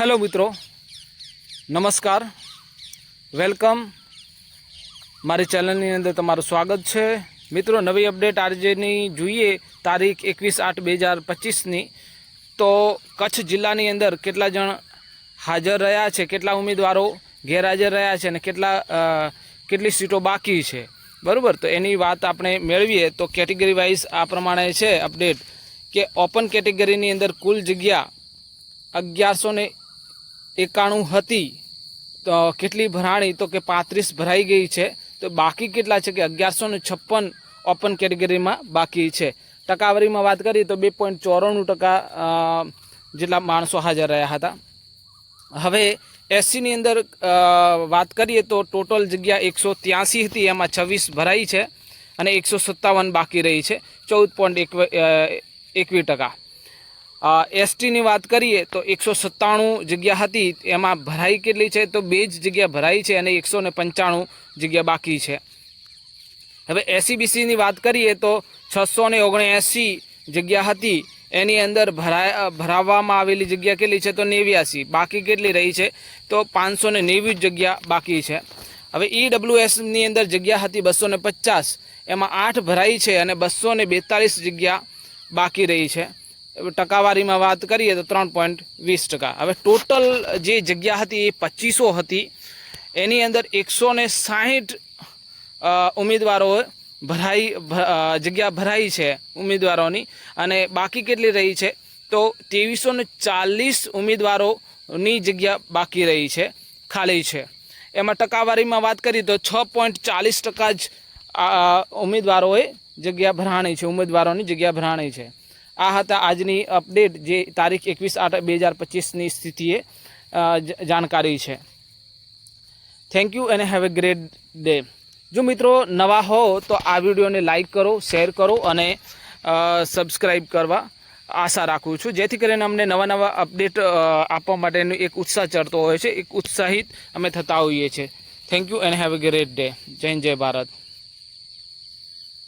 Hello મિત્રો, નમસ્કાર. Welcome. મારી ચેનલની અંદર તમારું સ્વાગત છે. મિત્રો, નવી અપડેટ આજેની જોઈએ તારીખ એકવીસ આઠ બે હજાર પચીસની. તો કચ્છ જિલ્લાની અંદર કેટલા જણ હાજર રહ્યા છે, કેટલા ઉમેદવારો ગેરહાજર રહ્યા છે અને કેટલા કેટલી સીટો બાકી છે? બરાબર? તો એની વાત આપણે મેળવીએ. તો કેટેગરી વાઇઝ આ પ્રમાણે છે અપડેટ કે ઓપન કેટેગરીની અંદર કુલ જગ્યા અગિયારસો ને એકાણું હતી, તો કેટલી ભરાણી? તો કે પાંત્રીસ ભરાઈ ગઈ છે. તો બાકી કેટલા છે કે અગિયારસો ને છપ્પન ઓપન કેટેગરીમાં બાકી છે. ટકાવારીમાં વાત કરીએ તો બે પોઈન્ટ ચોરાણું ટકા જેટલા માણસો હાજર રહ્યા હતા. હવે એસસીની અંદર વાત કરીએ તો ટોટલ જગ્યા એકસો ત્યાંસી હતી, એમાં છવ્વીસ ભરાઈ છે અને એકસો સત્તાવન બાકી રહી છે, ચૌદ પોઈન્ટ એકવી ટકા. એસટીની વાત કરીએ તો એકસો સત્તાણું જગ્યા હતી, એમાં ભરાઈ કેટલી છે તો બે જ જગ્યા ભરાઈ છે અને એકસો ને પંચાણું જગ્યા બાકી છે. હવે એસીબીસીની વાત કરીએ તો છસો ને ઓગણએંસી જગ્યા હતી, એની અંદર ભરાય ભરાવવામાં આવેલી જગ્યા કેટલી છે તો નેવ્યાસી, બાકી કેટલી રહી છે તો પાંચસો ને નેવું જગ્યા બાકી છે. હવે ઈડબ્લ્યુએસની અંદર જગ્યા હતી બસો ને પચાસ, એમાં આઠ ભરાઈ છે અને બસો ને બેતાલીસ જગ્યા બાકી રહી છે. ટકાવારીમાં વાત કરીએ તો ત્રણ પોઈન્ટ વીસ ટકા. હવે ટોટલ જે જગ્યા હતી એ પચીસો હતી. એની અંદર એકસો ને સાહીઠ ઉમેદવારો ભરાઈ જગ્યા ભરાઈ છે ઉમેદવારોની અને બાકી કેટલી રહી છે? તો ત્રેવીસો ને ચાલીસ ઉમેદવારોની જગ્યા બાકી રહી છે, ખાલી છે. એમાં ટકાવારીમાં વાત કરીએ તો છ પોઈન્ટ ચાલીસ ટકા જ ઉમેદવારોએ જગ્યા ભરાણી છે, ઉમેદવારોની જગ્યા ભરાણી છે. આ હતા આજની અપડેટ જે તારીખ એકવીસ આઠ બે હજાર પચીસની સ્થિતિએ જાણકારી છે. Thank you and have a great day જો મિત્રો નવા હો તો આ વિડીયોને લાઇક કરો, શેર કરો અને સબસ્ક્રાઈબ કરવા આશા રાખું છું. જેથી કરીને અમને નવા નવા અપડેટ આપવા માટેનો એક ઉત્સાહ ચડતો હોય છે, એક ઉત્સાહિત અમે થતા હોઈએ છીએ. Thank you and have a great day જય જય ભારત.